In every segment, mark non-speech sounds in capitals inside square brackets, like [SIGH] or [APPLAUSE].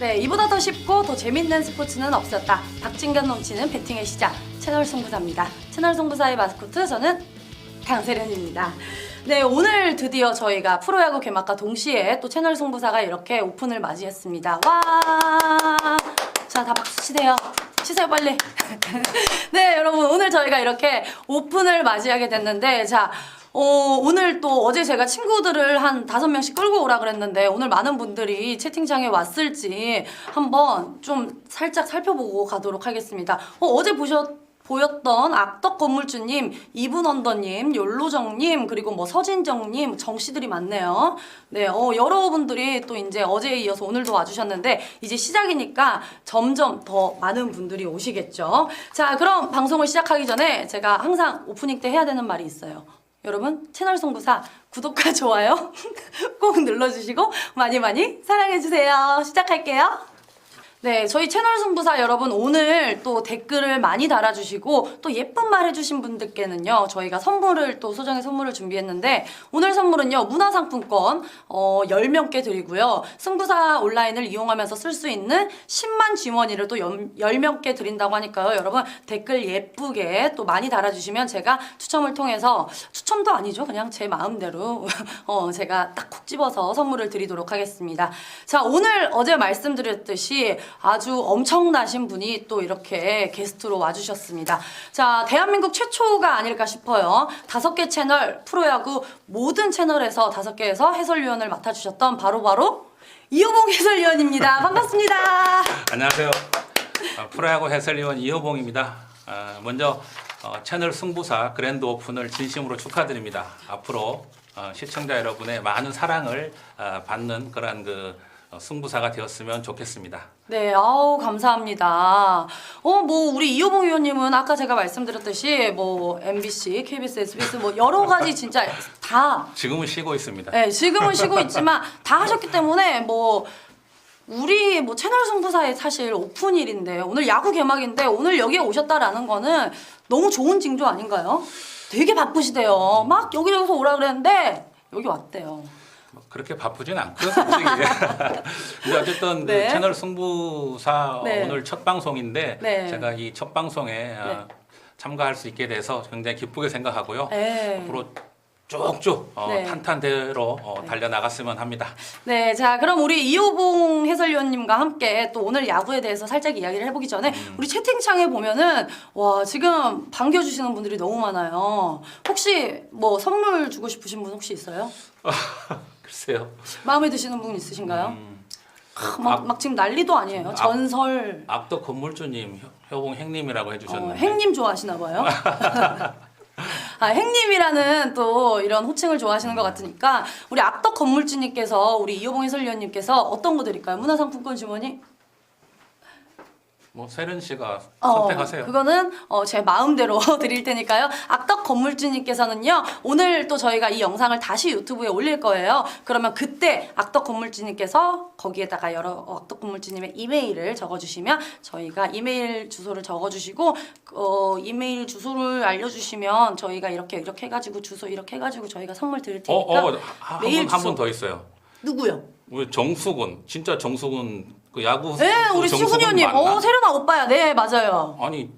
네, 이보다 더 쉽고 더 재밌는 스포츠는 없었다. 박진감 넘치는 배팅의 시작. 채널 승부사입니다. 채널 승부사의 마스코트 저는 강세련입니다. 네, 오늘 드디어 저희가 프로야구 개막과 동시에 또 채널 승부사가 이렇게 오픈을 맞이했습니다. 와! 자, 다 박수 치세요. 치세요, 빨리. [LAUGHS] 네, 여러분, 오늘 저희가 이렇게 오픈을 맞이하게 됐는데, 자, 어, 오늘 또 어제 제가 친구들을 한 다섯 명씩 끌고 오라 그랬는데 오늘 많은 분들이 채팅창에 왔을지 한번 좀 살짝 살펴보고 가도록 하겠습니다. 어, 어제 보셨 보였던 악덕 건물주님, 이분 언더님, 욜로정님, 그리고 뭐 서진정님, 정씨들이 많네요. 네, 어, 여러분들이 또 이제 어제에 이어서 오늘도 와주셨는데, 이제 시작이니까 점점 더 많은 분들이 오시겠죠. 자, 그럼 방송을 시작하기 전에 제가 항상 오프닝 때 해야 되는 말이 있어요. 여러분, 채널 송구사 구독과 좋아요 [LAUGHS] 꼭 눌러주시고 많이 많이 사랑해주세요. 시작할게요. 네, 저희 채널 승부사 여러분 오늘 또 댓글을 많이 달아주시고 또 예쁜 말 해주신 분들께는요 저희가 선물을 또 소정의 선물을 준비했는데 오늘 선물은요 문화상품권 어, 10명께 드리고요. 승부사 온라인을 이용하면서 쓸 수 있는 10만 지원이를 또 10명께 드린다고 하니까요 여러분 댓글 예쁘게 또 많이 달아주시면 제가 추첨을 통해서 추첨도 아니죠. 그냥 제 마음대로 [LAUGHS] 어, 제가 딱 콕 집어서 선물을 드리도록 하겠습니다. 자 오늘 어제 말씀드렸듯이 아주 엄청나신 분이 또 이렇게 게스트로 와주셨습니다. 자, 대한민국 최초가 아닐까 싶어요. 다섯 개 채널, 프로야구 모든 채널에서 다섯 개에서 해설위원을 맡아주셨던 바로바로 이호봉 해설위원입니다. [LAUGHS] 반갑습니다. 안녕하세요. 어, 프로야구 해설위원 이호봉입니다. 어, 먼저 어, 채널 승부사 그랜드 오픈을 진심으로 축하드립니다. 앞으로 어, 시청자 여러분의 많은 사랑을 어, 받는 그런 그 어, 승부사가 되었으면 좋겠습니다. 네, 아우 감사합니다. 어, 뭐 우리 이호봉 의원님은 아까 제가 말씀드렸듯이 뭐 MBC, KBS, SBS 뭐 여러 가지 진짜 다 지금은 쉬고 있습니다. 네, 지금은 쉬고 있지만 다 하셨기 때문에 뭐 우리 뭐 채널 승부사의 사실 오픈일인데 오늘 야구 개막인데 오늘 여기에 오셨다라는 거는 너무 좋은 징조 아닌가요? 되게 바쁘시대요. 막 여기저기서 오라 그랬는데 여기 왔대요. 뭐 그렇게 바쁘진 않고요. [LAUGHS] 근데 어쨌든 그 네. 채널 승부사 네. 오늘 첫 방송인데 네. 제가 이 첫 방송에 어, 참가할 수 있게 돼서 굉장히 기쁘게 생각하고요. 네. 앞으로 쭉쭉 어, 네. 탄탄대로 어, 달려 나갔으면 합니다. 네, 자 그럼 우리 이호봉 해설위원님과 함께 또 오늘 야구에 대해서 살짝 이야기를 해보기 전에 우리 채팅창에 보면은 와 지금 반겨주시는 분들이 너무 많아요. 혹시 뭐 선물 주고 싶으신 분 혹시 있어요? [LAUGHS] 글쎄요. 마음에 드시는 분 있으신가요? 음, 크, 막, 막 지금 난리도 아니에요. 악- 전설. 악덕 건물주님 혀- 효봉 행님이라고 어, 해주셨는데 행님 좋아하시나 봐요. [LAUGHS] 아, 행님이라는 또 이런 호칭을 좋아하시는 것 같으니까 우리 악덕 건물주님께서 우리 이호봉 해설위원님께서 어떤 거 드릴까요? 문화상품권 주머니? 뭐 세련 씨가 어, 선택하세요. 그거는 어, 제 마음대로 [LAUGHS] 드릴 테니까요. 악덕 건물주님께서는요. 오늘 또 저희가 이 영상을 다시 유튜브에 올릴 거예요. 그러면 그때 악덕 건물주님께서 거기에다가 여러 어, 악덕 건물주님의 이메일을 적어주시면 저희가 이메일 주소를 적어주시고 어, 이메일 주소를 알려주시면 저희가 이렇게 이렇게 해가지고 주소 이렇게 해가지고 저희가 선물 드릴 어, 테니까 어, 메일 한분. 분더 있어요. 누구요? 우리 정수근 진짜 정수근 그 야구 네, 그 우리 정수근 수근이님. 맞나? 어, 세련아 오빠야. 네, 맞아요. 아니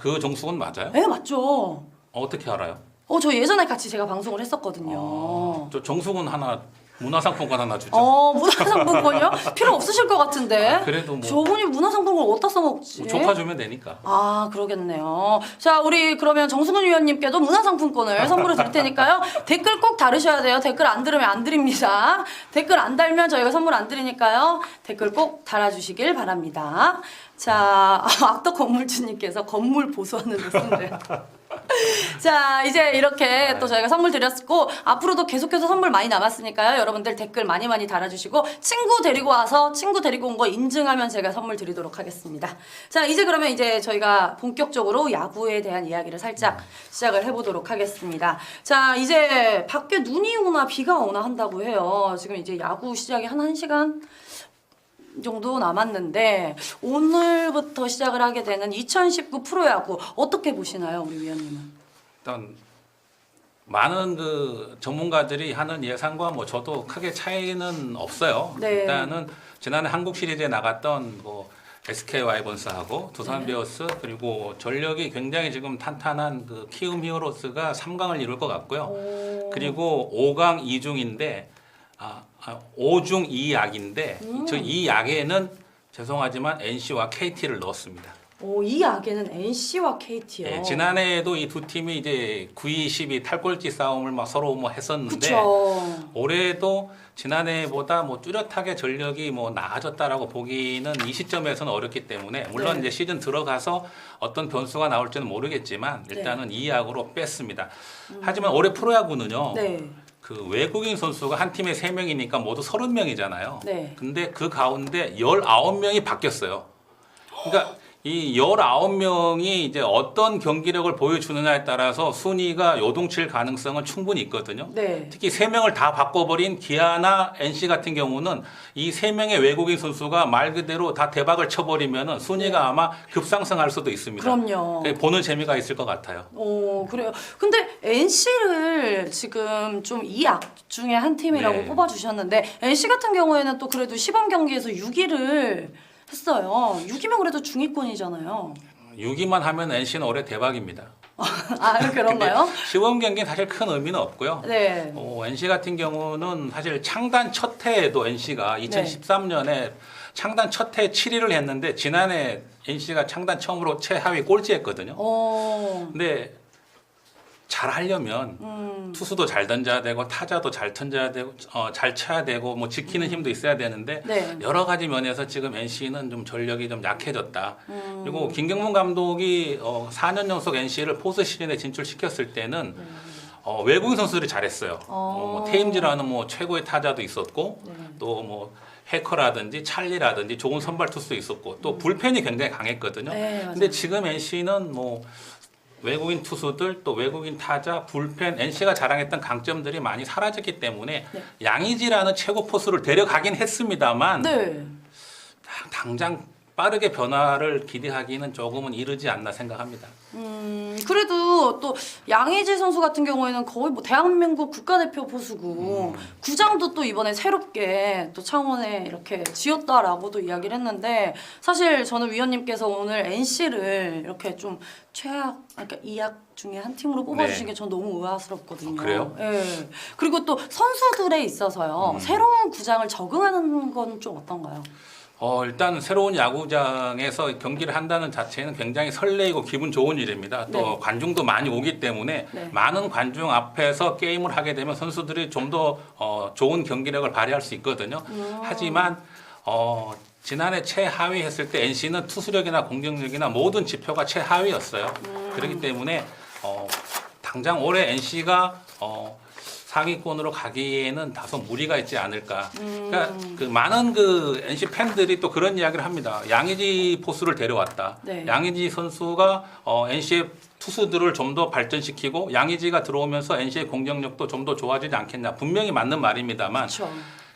그 정수근 맞아요? 네, 맞죠. 어떻게 알아요? 어, 저 예전에 같이 제가 방송을 했었거든요. 저 정수근 하나 문화상품권 하나 주죠. 어, 문화상품권이요? 필요 없으실 것 같은데. 아, 그래도 뭐- 저분이 문화상품권 어디다 써먹지? 뭐 조카 주면 되니까. 아, 그러겠네요. 자, 우리 그러면 정승훈 위원님께도 문화상품권을 [LAUGHS] 선물로 드릴 테니까요. 댓글 꼭 달으셔야 돼요. 댓글 안 들으면 안 드립니다. 댓글 안 달면 저희가 선물 안 드리니까요. 댓글 꼭 달아주시길 바랍니다. 자, [LAUGHS] 악덕 건물주님께서 건물 보수하는 데 쓴대요. [LAUGHS] [LAUGHS] 자, 이제 이렇게 또 저희가 선물 드렸고 앞으로도 계속해서 선물 많이 남았으니까요. 여러분들 댓글 많이 많이 달아주시고 친구 데리고 와서 친구 데리고 온 거 인증하면 제가 선물 드리도록 하겠습니다. 자, 이제 그러면 이제 저희가 본격적으로 야구에 대한 이야기를 살짝 시작을 해보도록 하겠습니다. 자, 이제 밖에 눈이 오나 비가 오나 한다고 해요. 지금 이제 야구 시작이 한 1시간 정도 남았는데 오늘부터 시작을 하게 되는 2019 프로야구 어떻게 보시나요, 우리 위원님은? 일단 많은 그 전문가들이 하는 예상과 뭐 저도 크게 차이는 없어요. 네. 일단은 지난해 한국 시리즈에 나갔던 뭐 SK 와이번스하고 두산 네. 베어스 그리고 전력이 굉장히 지금 탄탄한 그 키움 히어로스가 3강을 이룰 것 같고요. 오. 그리고 5강 2중인데 아, 아 5중 2약인데 음. 저 2약에는 죄송하지만 NC와 KT를 넣었습니다. 오, 이 약에는 NC와 KT요. 예, 지난해에도 이 두 팀이 이제 9위, 10위 탈꼴찌 싸움을 막 서로 뭐 했었는데 그쵸. 올해도 지난해보다 뭐 뚜렷하게 전력이 뭐 나아졌다라고 보기는 이 시점에서는 어렵기 때문에 물론 네. 이제 시즌 들어가서 어떤 변수가 나올지는 모르겠지만 네. 일단은 이 약으로 뺐습니다. 하지만 올해 프로야구는요. 네. 그 외국인 선수가 한 팀에 세명이니까 모두 30명이잖아요. 네. 근데 그 가운데 19명이 바뀌었어요. 그러니까 이 19명이 이제 어떤 경기력을 보여주느냐에 따라서 순위가 요동칠 가능성은 충분히 있거든요. 네. 특히 세 명을 다 바꿔버린 기아나 NC 같은 경우는 이세 명의 외국인 선수가 말 그대로 다 대박을 쳐버리면 순위가 네. 아마 급상승할 수도 있습니다. 그럼요. 그러니까 보는 재미가 있을 것 같아요. 오, 그래요. 근데 NC를 지금 좀 이 악 중에 한 팀이라고 네. 뽑아주셨는데 NC 같은 경우에는 또 그래도 시범 경기에서 6위를 했어요. 6위면 그래도 중위권이잖아요. 6위만 하면 NC는 올해 대박입니다. 아, 그런가요? [LAUGHS] 시범 경기는 사실 큰 의미는 없고요. 네. 어, NC 같은 경우는 사실 창단 첫 해에도 NC가 2013년에 창단 첫 해에 7위를 했는데 지난해 NC가 창단 처음으로 최하위 꼴찌했거든요. 어, 근데 잘 하려면 음, 투수도 잘 던져야 되고 타자도 잘 던져야 되고 어, 잘 쳐야 되고 뭐 지키는 힘도 있어야 되는데 네. 여러 가지 면에서 지금 NC는 좀 전력이 좀 약해졌다. 음, 그리고 김경문 감독이 어, 4년 연속 NC를 포스 시즌에 진출시켰을 때는 어, 외국인 선수들이 잘했어요. 어, 뭐 어. 테임즈라는 뭐 최고의 타자도 있었고 네. 또뭐 해커라든지 찰리라든지 좋은 선발 투수도 있었고 또 불펜이 굉장히 강했거든요. 음. 네. 근데 지금 NC는 뭐 외국인 투수들 또 외국인 타자 불펜 NC가 자랑했던 강점들이 많이 사라졌기 때문에 네. 양의지라는 최고 포수를 데려가긴 했습니다만 네. 당장 빠르게 변화를 기대하기는 조금은 이르지 않나 생각합니다. 음, 그래도 또 양의지 선수 같은 경우에는 거의 뭐 대한민국 국가대표 포수고 구장도 또 이번에 새롭게 또 창원에 이렇게 지었다라고도 이야기를 했는데 사실 저는 위원님께서 오늘 NC를 이렇게 좀 최악 그러니까 이악 중에 한 팀으로 뽑아주신 네. 게 전 너무 의아스럽거든요. 아, 그래요? 예. 그리고 또 선수들에 있어서요 음. 새로운 구장을 적응하는 건 좀 어떤가요? 어, 일단 새로운 야구장에서 경기를 한다는 자체는 굉장히 설레이고 기분 좋은 일입니다. 또 네. 관중도 많이 오기 때문에 네. 많은 관중 앞에서 게임을 하게 되면 선수들이 좀 더 어, 좋은 경기력을 발휘할 수 있거든요. 음. 하지만 어, 지난해 최하위 했을 때 NC는 투수력이나 공격력이나 모든 지표가 최하위였어요. 음. 그렇기 때문에 어, 당장 올해 NC가 어, 상위권으로 가기에는 다소 무리가 있지 않을까. 그러니까 음. 그 많은 그 NC 팬들이 또 그런 이야기를 합니다. 양의지 포수를 데려왔다. 네. 양의지 선수가 어, NC의 투수들을 좀 더 발전시키고 양의지가 들어오면서 NC의 공격력도 좀 더 좋아지지 않겠냐. 분명히 맞는 말입니다만 그렇죠.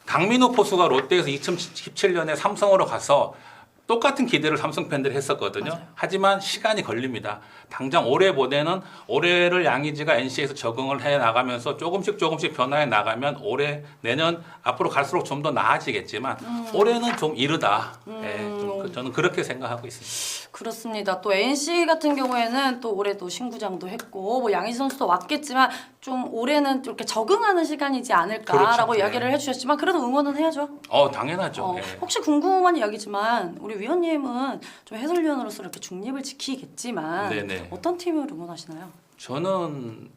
강민호 포수가 롯데에서 2017년에 삼성으로 가서 똑같은 기대를 삼성 팬들이 했었거든요. 맞아요. 하지만 시간이 걸립니다. 당장 올해보다는 올해를 양의지가 NC에서 적응을 해 나가면서 조금씩 조금씩 변화해 나가면 올해 내년 앞으로 갈수록 좀 더 나아지겠지만 올해는 좀 이르다. 예, 좀 그- 저는 그렇게 생각하고 있습니다. 그렇습니다. 또 NC 같은 경우에는 또 올해도 신구장도 했고 뭐 양희 선수도 왔겠지만 좀 올해는 좀 이렇게 적응하는 시간이지 않을까라고 그렇죠. 이야기를 네. 해주셨지만 그래도 응원은 해야죠. 어 당연하죠. 어, 예. 혹시 궁금한 이야기지만 우리 위원님은 좀 해설위원으로서 이렇게 중립을 지키겠지만 네네. 어떤 팀을 응원하시나요? 저는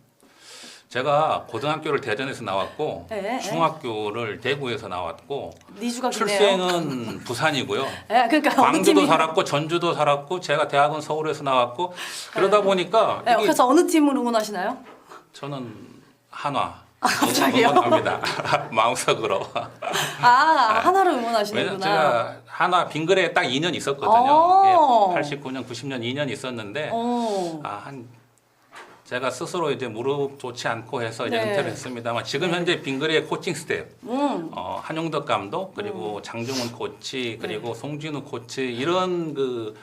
제가 고등학교를 대전에서 나왔고 네, 네. 중학교를 대구에서 나왔고 니주가 기네요. 출생은 부산이고요. [LAUGHS] 네, 그러니까 광주도 살았고 전주도 살았고 제가 대학은 서울에서 나왔고 그러다 보니까 네, 그래서 어느 팀을 응원하시나요? 저는 한화 아, 갑자기요? 응원합니다. [LAUGHS] 마음속으로. 아, 하나를 왜냐면 응원하시는구나. 제가 한화 빙그레에 딱 2년 오. 있었거든요. 예, 89년, 90년 2년 있었는데 오. 아, 한 제가 스스로 이제 무릎 좋지 않고 해서 이제 네. 은퇴를 했습니다.만 지금 현재 빙그레의 코칭 스텝 음. 어, 한용덕 감독 그리고 장종훈 코치 그리고 송진우 코치 이런 그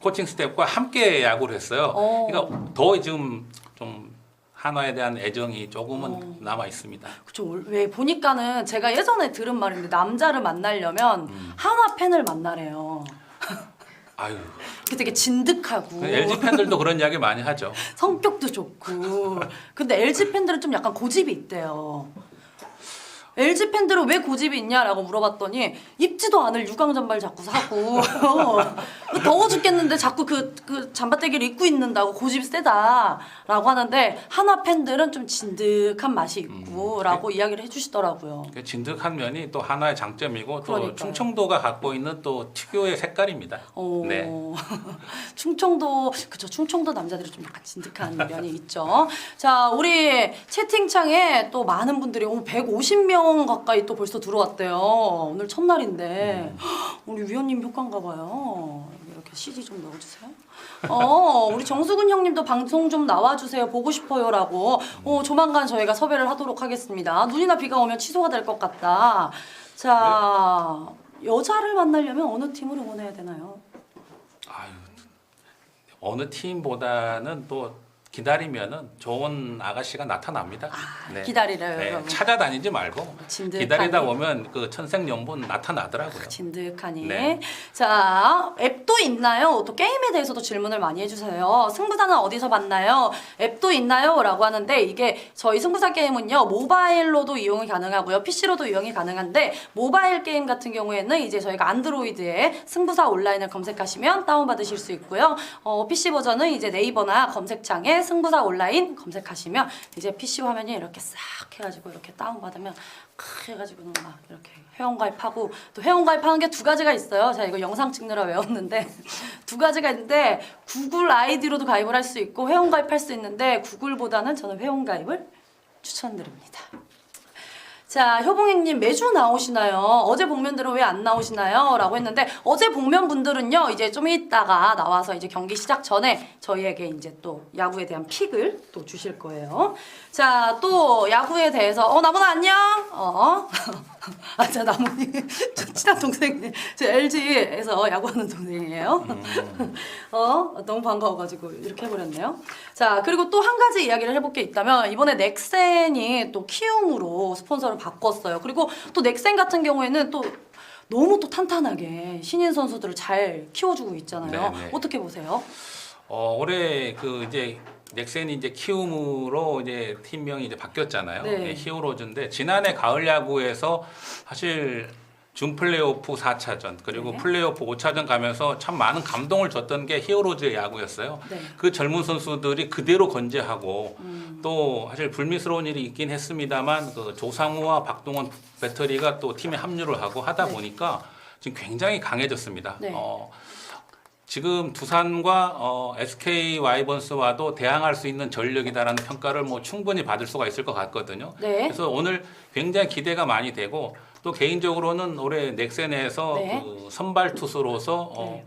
코칭 스텝과 함께 야구를 했어요. 어. 그러니까 더 지금 좀 한화에 대한 애정이 조금은 어. 남아 있습니다. 그쵸. 왜 보니까는 제가 예전에 들은 말인데 남자를 만나려면 음. 한화 팬을 만나래요. 아유, 그게 되게 진득하고 LG 팬들도 그런 이야기 많이 하죠. [LAUGHS] 성격도 좋고. 근데 LG 팬들은 좀 약간 고집이 있대요. LG 팬들은 왜 고집이 있냐라고 물어봤더니 입지도 않을 유광 잠바를 자꾸 사고 [LAUGHS] 더워 죽겠는데 자꾸 그, 그 잠바떼기를 입고 있는다고 고집이 세다라고 하는데 한화 팬들은 좀 진득한 맛이 있고라고 이야기를 해주시더라고요. 그 진득한 면이 또 하나의 장점이고 또 그러니까요. 충청도가 갖고 있는 또 특유의 색깔입니다. 어, 네. [LAUGHS] 충청도 그쵸 충청도 남자들이 좀 약간 진득한 면이 있죠. 자 우리 채팅창에 또 많은 분들이 오늘 150명 가까이 또 벌써 들어왔대요. 오늘 첫날인데 우리 위원님 효과인가 봐요. 이렇게 CG 좀 넣어주세요. 어 우리 정수근 형님도 방송 좀 나와주세요 보고 싶어요라고 어 조만간 저희가 섭외를 하도록 하겠습니다 눈이나 비가 오면 취소가 될 것 같다 자 여자를 만나려면 어느 팀을 응원해야 되나요? 아유, 어느 팀보다는 또 기다리면은 좋은 아가씨가 나타납니다. 네. 기다리래요 네, 여러분 찾아다니지 말고 진득하니. 기다리다 보면 그 천생연분 나타나더라고요. 진득하니 네. 자 앱도 있나요? 또 게임에 대해서도 질문을 많이 해주세요 승부사는 어디서 봤나요? 앱도 있나요? 라고 하는데 이게 저희 승부사 게임은요 모바일로도 이용이 가능하고요 PC로도 이용이 가능한데 모바일 게임 같은 경우에는 이제 저희가 안드로이드에 승부사 온라인을 검색하시면 다운받으실 수 있고요 어, PC 버전은 이제 네이버나 검색창에 승부사 온라인 검색하시면 이제 PC 화면이 이렇게 싹 해가지고 이렇게 다운받으면 크 해가지고는 막 이렇게 회원가입하고 또 회원가입하는 게 두 가지가 있어요. 제가 이거 영상 찍느라 외웠는데 [LAUGHS] 두 가지가 있는데 구글 아이디로도 가입을 할 수 있고 회원가입할 수 있는데 구글보다는 저는 회원가입을 추천드립니다. 자, 효봉행님 매주 나오시나요? 어제 복면들은 왜 안 나오시나요? 라고 했는데 어제 복면 분들은요 이제 좀 이따가 나와서 이제 경기 시작 전에 저희에게 이제 또 야구에 대한 픽을 또 주실 거예요. 자, 또 야구에 대해서 어 나무나 안녕. 어. [LAUGHS] [LAUGHS] 아, 저 나무님 [LAUGHS] 저 친한 동생이 제 LG에서 야구하는 동생이에요. [LAUGHS] 어 너무 반가워가지고 이렇게 해버렸네요. 자 그리고 또 한 가지 이야기를 해볼 게 있다면 이번에 넥센이 또 키움으로 스폰서를 바꿨어요. 그리고 또 넥센 같은 경우에는 또 너무 또 탄탄하게 신인 선수들을 잘 키워주고 있잖아요. 네, 네. 어떻게 보세요? 어, 올해 그 이제 넥센이 이제 키움으로 이제 팀명이 이제 바뀌었잖아요. 네. 네, 히어로즈인데 지난해 가을 야구에서 사실 준 플레이오프 4차전 그리고 네. 플레이오프 5차전 가면서 참 많은 감동을 줬던 게 히어로즈의 야구였어요. 네. 그 젊은 선수들이 그대로 건재하고 음, 또 사실 불미스러운 일이 있긴 했습니다만 그 조상우와 박동원 배터리가 또 팀에 합류를 하고 하다 네. 보니까 지금 굉장히 강해졌습니다. 네. 어, 지금 두산과 어, SK 와이번스와도 대항할 수 있는 전력이다라는 평가를 뭐 충분히 받을 수가 있을 것 같거든요. 네. 그래서 오늘 굉장히 기대가 많이 되고 또 개인적으로는 올해 넥센에서 네. 그 선발 투수로서 어, 네.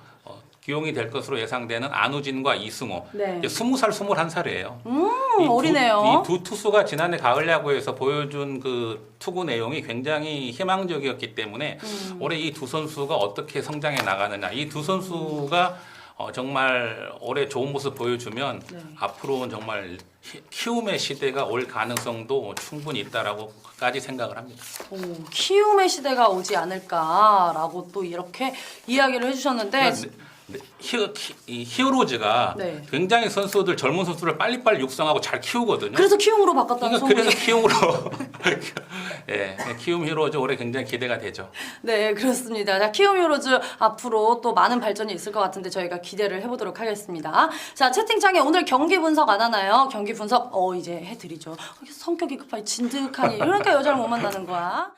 어, 기용이 될 것으로 예상되는 안우진과 이승호 네. 이제 20살, 21살이에요. 음, 어리네요. 이 두 투수가 지난해 가을 야구에서 보여준 그 투구 내용이 굉장히 희망적이었기 때문에 음. 올해 이 두 선수가 어떻게 성장해 나가느냐. 이 두 선수가 어, 정말 올해 좋은 모습 보여주면 네. 앞으로는 정말 히- 키움의 시대가 올 가능성도 충분히 있다라고까지 생각을 합니다. 오, 키움의 시대가 오지 않을까라고 또 이렇게 이야기를 해주셨는데 네, 네, 히, 이 히어로즈가 네. 굉장히 선수들 젊은 선수를 빨리빨리 육성하고 잘 키우거든요. 그래서 키움으로 바꿨다는 그러니까 소문이 그래서 [LAUGHS] 키움으로 예 키움 히어로즈 올해 굉장히 기대가 되죠. 네, 그렇습니다. 자, 키움 히어로즈 앞으로 또 많은 발전이 있을 것 같은데 저희가 기대를 해보도록 하겠습니다. 자, 채팅창에 오늘 경기 분석 안 하나요? 경기 분석, 어, 이제 해드리죠. 성격이 급하니 진득하니. 이러니까 여자를 못 만나는 거야.